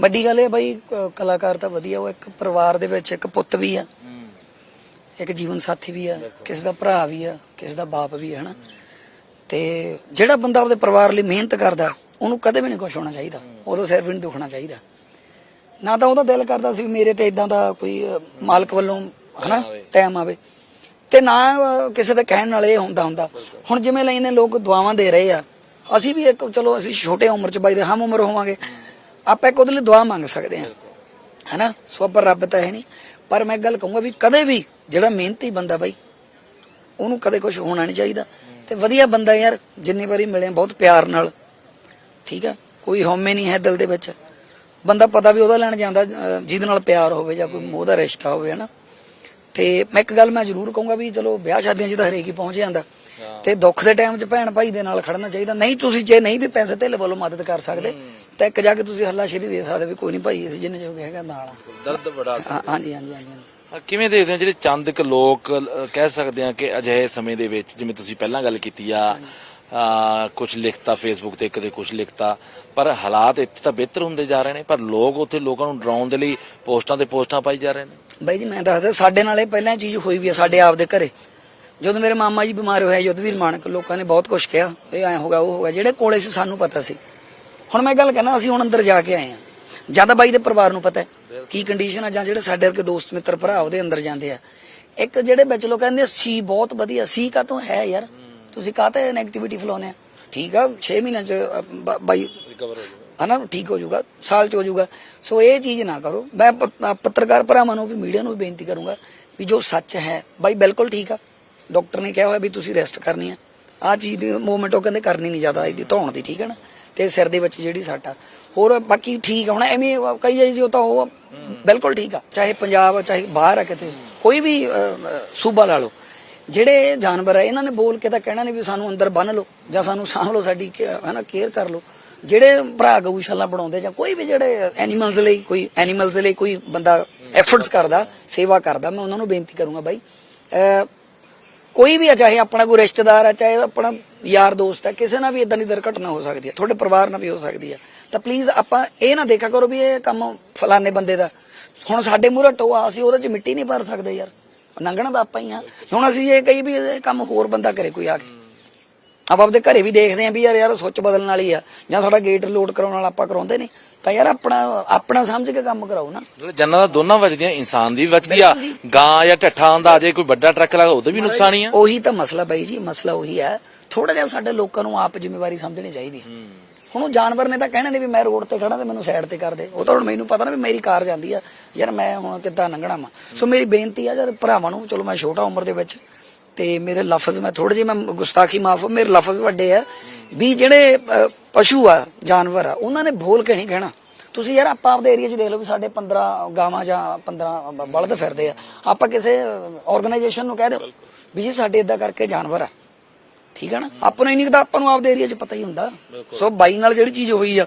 ਵੱਡੀ ਗੱਲ ਇਹ ਬਾਈ ਕ- ਕਲਾਕਾਰ ਤਾਂ ਵਧੀਆ ਉਹ ਇੱਕ ਪਰਿਵਾਰ ਦੇ ਵਿੱਚ ਇੱਕ ਪੁੱਤ ਵੀ ਆ। ਇੱਕ ਜੀਵਨ ਸਾਥੀ ਵੀ ਆ ਕਿਸੇ ਦਾ ਭਰਾ ਵੀ ਆ ਕਿਸੇ ਦਾ ਬਾਪ ਵੀ ਆ ਹਨਾ। ਤੇ ਜਿਹੜਾ ਬੰਦਾ ਆਪਦੇ ਪਰਿਵਾਰ ਲਈ ਮਿਹਨਤ ਕਰਦਾ ਉਹਨੂੰ ਕਦੇ ਵੀ ਨਹੀਂ ਕੁਝ ਹੋਣਾ ਚਾਹੀਦਾ। ਉਹਦਾ ਸਿਰ ਵੀ ਨਹੀਂ ਦੁਖਣਾ ਚਾਹੀਦਾ। ਨਾ ਤਾਂ ਉਹਦਾ ਦਿਲ ਕਰਦਾ ਸੀ ਵੀ ਮੇਰੇ ਤੇ ਇਦਾਂ ਦਾ ਕੋਈ ਮਾਲਕ ਵੱਲੋਂ ਹਨਾ ਟਾਈਮ ਆਵੇ। ਤੇ ਨਾ ਕਿਸੇ ਦੇ ਕਹਿਣ ਨਾਲ ਇਹ ਹੁੰਦਾ ਹੁੰਦਾ। ਹੁਣ ਜਿਵੇਂ ਲੈਨੇ ਲੋਕ ਦੁਆਵਾਂ ਦੇ ਰਹੇ ਆ। ਅਸੀਂ ਵੀ ਇੱਕ ਚਲੋ ਅਸੀਂ ਛੋਟੇ ਉਮਰ ਚ ਬਾਈ ਦੇ ਹਮ ਉਮਰ ਹੋਵਾਂਗੇ। ਆਪਾਂ ਇੱਕ ਉਹਦੇ ਲਈ ਦੁਆ ਮੰਗ ਸਕਦੇ ਹਾਂ। ਹੈਨਾ? ਸੋ ਪਰ ਰੱਬ ਤਾਂ ਹੈ ਨਹੀਂ। ਪਰ ਮੈਂ ਗੱਲ ਕਹੂੰਗਾ ਵੀ ਕਦੇ ਵੀ ਜਿਹੜਾ ਮਿਹਨਤੀ ਬੰਦਾ ਬਾਈ ਉਹਨੂੰ ਕਦੇ ਕੁਝ ਹੋਣਾ ਨਹੀਂ ਚਾਹੀਦਾ। ਤੇ ਵਧੀਆ ਬੰਦਾ ਯਾਰ ਜਿੰਨੀ ਵਾਰੀ ਮਿਲੇ ਬਹੁਤ ਪਿਆਰ ਨਾਲ। ਠੀਕ ਆ? ਕੋਈ ਹਉਮੈ ਨਹੀਂ ਹੈ ਦਿਲ ਦੇ ਵਿੱਚ। ਬੰਦਾ ਪਤਾ ਵੀ ਉਹਦਾ ਲੈਣ ਜਾਂਦਾ ਜਿਹਦੇ ਨਾਲ ਪਿਆਰ ਹੋਵੇ ਜਾਂ ਕੋਈ ਮੋਹ ਦਾ ਰਿਸ਼ਤਾ ਹੋਵੇ ਹਨਾ? ਤੇ ਮੈਂ ਇੱਕ ਗੱਲ ਮੈਂ ਜ਼ਰੂਰ ਕਹੂੰਗਾ ਵੀ ਚਲੋ ਵਿਆਹ ਸ਼ਾਦੀਆਂ 'ਚ ਤਾਂ ਹਰੇਕ ਹੀ ਪਹੁੰਚ ਜਾਂਦਾ। ਤੇ ਦੁੱਖ ਦੇ ਟਾਈਮ 'ਚ ਭੈਣ ਭਾਈ ਦੇ ਨਾਲ ਖੜਨਾ ਚਾਹੀਦਾ। ਨਹੀਂ ਤੁਸੀਂ ਜੇ ਨਹੀਂ ਵੀ ਪੈਸੇ ਧੇਲੇ ਵੱਲੋਂ ਮਦਦ ਕਰ ਸਕਦੇ ਤਾਂ ਇੱਕ ਜਾ ਕੇ ਤੁਸੀਂ ਹੱਲਾ ਸ਼ੇਰੀ ਦੇ ਸਕਦੇ ਵੀ ਕੋਈ ਨਹੀਂ ਭਾਈ ਅਸੀਂ ਜਿੰਨੇ ਜੋਗੇ ਹੈਗਾ ਨਾਲ ਆ। ਦਰਦ ਬੜਾ ਹਾਂ- ਹਾਂਜੀ ਹਾਂਜੀ ਹਾਂਜੀ ਕਿਵੇਂ ਦੇਖਦੇ ਹੋ ਜਿਹੜੇ ਚੰਦ ਕੁ ਲੋਕ ਅ, ਕਹਿ ਸਕਦੇ ਆ ਕਿ ਅਜਿਹੇ ਸਮੇਂ ਦੇ ਵਿੱਚ ਜਿਵੇਂ ਤੁਸੀਂ ਪਹਿਲਾਂ ਗੱਲ ਕੀਤੀ ਆ ਕੁਝ ਲਿਖਤਾ ਫੇਸਬੁੱਕ ਤੇ ਕਦੇ ਕੁਝ ਲਿਖਤਾ ਪਰ ਹਾਲਾਤ ਇੱਥੇ ਤਾਂ ਬਿਹਤਰ ਹੁੰਦੇ ਜਾ ਰਹੇ ਨੇ ਪਰ ਲੋਕ ਉੱਥੇ ਲੋਕਾਂ ਨੂੰ ਡਰਾਉਣ ਦੇ ਲਈ ਪੋਸਟਾਂ ਤੇ ਪੋਸਟਾਂ ਪਾਈ ਜਾ ਰਹੇ ਨੇ? ਬਾਈ ਜੀ ਮੈਂ ਦੱਸਦਾ ਸਾਡੇ ਨਾਲ ਇਹ ਪਹਿਲਾਂ ਚੀਜ਼ ਹੋਈ ਵੀ ਆ ਸਾਡੇ ਆਪ ਦੇ ਘਰੇ। ਜਦੋਂ ਮੇਰੇ ਮਾਮਾ ਜੀ ਬਿਮਾਰ ਹੋਇਆ ਯੁੱਧਵੀਰ ਮਾਨਕ ਲੋਕਾਂ ਨੇ ਬਹੁਤ ਕੁਝ ਕਿਹਾ ਇਹ ਐ ਹੋਗਾ ਉਹ ਹੋਗਾ ਜਿਹੜੇ ਕੋਲੇ ਸੀ ਸਾਨੂੰ ਪਤਾ ਸੀ। ਹੁਣ ਮੈਂ ਗੱਲ ਕਹਿਣਾ ਅਸੀਂ ਹੁਣ ਅੰਦਰ ਜਾ ਕੇ ਆਏ ਆ ਜਦ ਬਾਈ ਦੇ ਪਰਿਵਾਰ ਨੂੰ ਪਤਾ ਹੈ ਕੀ ਕੰਡੀਸ਼ਨ ਆ ਜਾਂ ਜਿਹੜੇ ਸਾਡੇ ਵਰਗੇ ਦੋਸਤ ਮਿੱਤਰ ਭਰਾ ਉਹਦੇ ਅੰਦਰ ਜਾਂਦੇ ਆ। ਇੱਕ ਜਿਹੜੇ ਵਿੱਚ ਲੋਕ ਕਹਿੰਦੇ ਸੀ ਬਹੁਤ ਵਧੀਆ ਸੀ ਕਾ ਤੋਂ ਹੈ ਯਾਰ? ਤੁਸੀਂ ਕਾਹਤੇ ਨੈਗੇਟਿਵਿਟੀ ਫਲਾਉਨੇ ਆ? ਠੀਕ ਆ 6 ਮਹੀਨਿਆਂ ਚ ਬਾਈ ਰਿਕਵਰ ਹੋ ਜਾਊਗਾ। ਹਨਾ ਠੀਕ ਹੋ ਜਾਊਗਾ ਸਾਲ ਚ ਹੋ ਜਾਊਗਾ। ਸੋ ਇਹ ਚੀਜ਼ ਨਾ ਕਰੋ। ਮੈਂ ਪੱਤਰਕਾਰ ਭਰਾਵਾਂ ਨੂੰ ਵੀ ਮੀਡੀਆ ਨੂੰ ਵੀ ਬੇਨਤੀ ਕਰੂੰਗਾ ਵੀ ਜੋ ਸੱਚ ਹੈ ਬਾਈ ਬਿਲਕੁਲ ਠੀਕ ਆ। ਡਾਕਟਰ ਨੇ ਕਿਹਾ ਹੋਇਆ ਵੀ ਤੁਸੀਂ ਰੈਸਟ ਕਰਨੀ ਆ। ਆ ਚੀਜ਼ ਦੀ ਮੂਵਮੈਂਟ ਉਹ ਕਹਿੰਦੇ ਕਰਨੀ ਨਹੀਂ ਜ਼ਿਆਦਾ ਇਹਦੀ ਧੌਣ ਦੀ ਠੀਕ ਹੈ ਨਾ? ਤੇ ਸਿਰ ਦੇ ਵਿੱਚ ਜਿਹੜੀ ਸੱਟ ਆ। ਹੋਰ ਬਾਕੀ ਠੀਕ ਆ ਹੁਣ ਐਵੇਂ ਕਈ ਜਾਈ ਜੋ ਤਾਂ ਉਹ ਬਿਲਕੁਲ ਠੀਕ ਆ ਚਾਹੇ ਪੰਜਾਬ ਆ, ਚਾਹੇ ਬਾਹਰ ਆ ਕਿਤੇ ਕੋਈ ਵੀ ਸੂਬਾ ਲਾ ਲਓ। ਜਿਹੜੇ ਜਾਨਵਰ ਆ ਇਹਨਾਂ ਨੇ ਬੋਲ ਕੇ ਤਾਂ ਕਹਿਣਾ ਨਹੀਂ ਵੀ ਸਾਨੂੰ ਅੰਦਰ ਬੰਨ ਲਓ ਜਾਂ ਸਾਨੂੰ ਸਾਂਭ ਲਓ ਸਾਡੀ ਹਨਾ ਕੇਅਰ ਕਰ ਲਓ। ਜਿਹੜੇ ਭਰਾ ਗਊਸ਼ਾਲਾ ਬਣਾਉਂਦੇ ਜਾਂ ਕੋਈ ਵੀ ਜਿਹੜੇ ਐਨੀਮਲਸ ਲਈ ਕੋਈ ਐਨੀਮਲਸ ਲਈ ਕੋਈ ਬੰਦਾ ਐਫਰਟਸ ਕਰਦਾ ਸੇਵਾ ਕਰਦਾ ਮੈਂ ਉਹਨਾਂ ਨੂੰ ਬੇਨਤੀ ਕਰੂੰਗਾ ਬਾਈ। ਅਹ ਕੋਈ ਵੀ ਆ, ਚਾਹੇ ਆਪਣਾ ਕੋਈ ਰਿਸ਼ਤੇਦਾਰ ਆ, ਚਾਹੇ ਆਪਣਾ ਯਾਰ ਦੋਸਤ ਹੈ ਕਿਸੇ ਨਾਲ ਵੀ ਇਦਾਂ ਦੀ ਦੁਰਘਟਨਾ ਹੋ ਸਕਦੀ ਹੈ ਤੁਹਾਡੇ ਪਰਿਵਾਰ ਨਾਲ ਵੀ ਹੋ ਸਕਦੀ ਹੈ ਤਾਂ ਪਲੀਜ਼ ਆਪਾਂ ਇਹ ਨਾ ਦੇਖਿਆ ਕਰੋ ਵੀ ਇਹ ਕੰਮ ਫਲਾਣੇ ਬੰਦੇ ਦਾ। ਹੁਣ ਸਾਡੇ ਮੂਹਰੇ ਟੋਆ, ਅਸੀਂ ਉਹਦੇ 'ਚ ਮਿੱਟੀ ਨਹੀਂ ਭਰ ਸਕਦੇ ਯਾਰ। ਲੰਘਣਾ ਤਾਂ ਆਪਾਂ ਹੀ ਆ। ਹੁਣ ਅਸੀਂ ਇਹ ਕਹੀ ਵੀ ਇਹ ਕੰਮ ਹੋਰ ਬੰਦਾ ਕਰੇ ਕੋਈ ਆ ਕੇ। ਆਪਾਂ ਆਪਦੇ ਘਰੇ ਵੀ ਦੇਖਦੇ ਆਂ ਵੀ ਯਾਰ ਯਾਰ ਸੁੱਚ ਬਦਲਣ ਵਾਲੀ ਆ ਜਾਂ ਸਾਡਾ ਗੇਟ ਲੋਡ ਕਰਾਉਣ ਵਾਲਾ ਆਪਾਂ ਕਰਾਉਂਦੇ ਨਹੀਂ। ਤਾਂ ਯਾਰ ਆਪਣਾ ਆਪਣਾ ਸਮਝ ਕੇ ਕੰਮ ਕਰਾਓ ਨਾ। ਜੰਨਾਂ ਦਾ ਦੋਨਾਂ ਵੱਜਦੀਆਂ ਇਨਸਾਨ ਦੀ ਵੱਜਦੀ ਆ। ਗਾਂ ਜਾਂ ਢੱਠਾ ਆਂਦਾ ਜੇ ਕੋਈ ਵੱਡਾ ਟਰੱਕ ਲੱਗਾ ਉਹਦੇ ਵੀ ਨੁਕਸਾਨ ਹੀ ਆ। ਉਹੀ ਤਾਂ ਮਸਲਾ ਬਾਈ ਜੀ ਮਸਲਾ ਉਹੀ ਹੈ ਥੋੜਾ ਜਿਹਾ ਸਾਡੇ ਲੋਕਾਂ ਨੂੰ ਆਪ ਜ਼ਿੰਮੇਵਾਰੀ ਸਮਝਣੀ ਚਾਹੀਦੀ ਹੈ। ਹੁਣ ਉਹ ਜਾਨਵਰ ਨੇ ਤਾਂ ਕਹਿਣਾ ਨਹੀਂ ਵੀ ਮੈਂ ਰੋਡ ਤੇ ਖੜਾ ਤੇ ਮੈਨੂੰ ਸਾਈਡ ਤੇ ਕਰ ਦੇ। ਉਹ ਤਾਂ ਹੁਣ ਮੈਨੂੰ ਪਤਾ ਨਾ ਵੀ ਮੇਰੀ ਕਾਰ ਜਾਂਦੀ ਆ। ਯਾਰ ਮੈਂ ਹੁਣ ਕਿੱਦਾਂ ਲੰਘਣਾ ਵਾ। ਸੋ ਮੇਰੀ ਬੇਨਤੀ ਆ ਯਾਰ ਭਰਾਵਾਂ ਨੂੰ ਚਲੋ ਮੈਂ ਛੋਟਾ ਉਮਰ ਦੇ ਵਿੱਚ ਤੇ ਮੇਰੇ ਲਫ਼ਜ਼ ਮੈਂ ਥੋੜੇ ਜਿਹੇ ਮੈਂ ਗੁਸਤਾਖੀ ਮਾਫ ਮੇਰੇ ਲਫ਼ਜ਼ ਵੱਡੇ ਆ। ਵੀ ਜਿਹੜੇ ਪਸ਼ੂ ਆ ਜਾਨਵਰ ਆ ਉਹਨਾਂ ਨੇ ਬੋਲ ਕੇ ਨਹੀਂ ਕਹਿਣਾ ਤੁਸੀਂ ਯਾਰ ਆਪਾਂ ਆਪਦੇ ਏਰੀਆ 'ਚ ਦੇਖ ਲਓ ਵੀ ਸਾਡੇ 15 ਗਾਵਾਂ ਜਾਂ 15 ਬ- ਬਲਦ ਫਿਰਦੇ ਆ। ਆਪਾਂ ਕਿਸੇ ਆਰਗੇਨਾਈਜੇਸ਼ਨ ਨੂੰ ਕਹਿ ਦਿਓ ਵੀ ਜੀ ਸਾਡੇ ਇਦਾਂ ਕਰਕੇ ਜਾਨਵਰ ਆ। ਠੀਕ ਆ ਨਾ? ਆਪਾਂ ਨੂੰ ਹੀ ਨਹੀਂ ਤਾਂ ਆਪਾਂ ਨੂੰ ਆਪਦੇ ਏਰੀਆ 'ਚ ਪਤਾ ਹੀ ਹੁੰਦਾ। ਸੋ ਬਾਈ ਨਾਲ ਜਿਹੜੀ ਚੀਜ਼ ਹੋਈ ਆ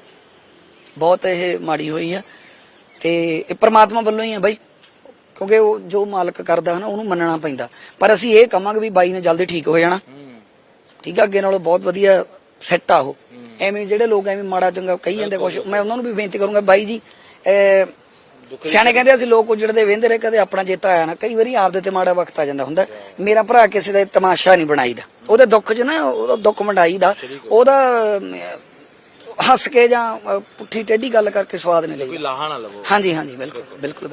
ਬਹੁਤ ਇਹ ਮਾੜੀ ਹੋਈ ਆ। ਤੇ ਇਹ ਪ੍ਰਮਾਤਮਾ ਵੱਲੋਂ ਹੀ ਆ ਬਾਈ। ਕਿਉਂਕਿ ਉਹ ਜੋ ਮਾਲਕ ਕਰਦਾ ਹੈ ਨਾ ਉਹਨੂੰ ਮੰਨਣਾ ਪੈਂਦਾ। ਪਰ ਅਸੀਂ ਇਹ ਕਹਾਂਗੇ ਵੀ ਬਾਈ ਨੇ ਜਲਦੀ ਠੀਕ ਹੋ ਜਾਣਾ। ਠੀਕ ਆ ਅੱਗੇ ਨਾਲੋਂ ਬਹੁਤ ਵਧੀਆ ਸੈੱਟ ਆ ਉਹ। ਐਵੇਂ ਜਿਹੜੇ ਲੋਕ ਐਵੇਂ ਮਾੜਾ ਚੰਗਾ ਕਹੀ ਜਾਂਦੇ ਕੁਝ ਮੈਂ ਉਹਨਾਂ ਨੂੰ ਵੀ ਬੇਨਤੀ ਕਰੂੰਗਾ ਬਾਈ ਜੀ ਸਿਆਣੇ ਕਹਿੰਦੇ ਅਸੀਂ ਲੋਕ ਉਜੜਦੇ ਵੇਂਦੇ ਰਹੇ ਕਦੇ ਆਪਣਾ ਚੇਤਾ ਆਇਆ ਨਾ। ਕਈ ਵਾਰੀ ਆਪਦੇ ਤੇ ਮਾੜਾ ਵਕਤ ਆ ਜਾਂਦਾ ਹੁੰਦਾ। ਮੇਰਾ ਭਰਾ ਕਿਸੇ ਦਾ ਤਮਾਸ਼ਾ ਨਹੀਂ ਬਣਾਈਦਾ। ਉਹਦੇ ਦੁੱਖ 'ਚ ਨਾ ਉਹਦਾ ਦੁੱਖ ਵੰਡਾਈਦਾ। ਉਹਦਾ ਹੱਸ ਕੇ ਜਾਂ ਪੁੱਠੀ ਟੇਢੀ ਗੱਲ ਕਰਕੇ ਸਵਾਦ ਨਹੀਂ ਲਾਹਾ ਨਾ ਲਵੋ। ਹਾਂਜੀ ਹਾਂਜੀ ਬਿਲਕੁਲ ਬਿਲਕੁਲ।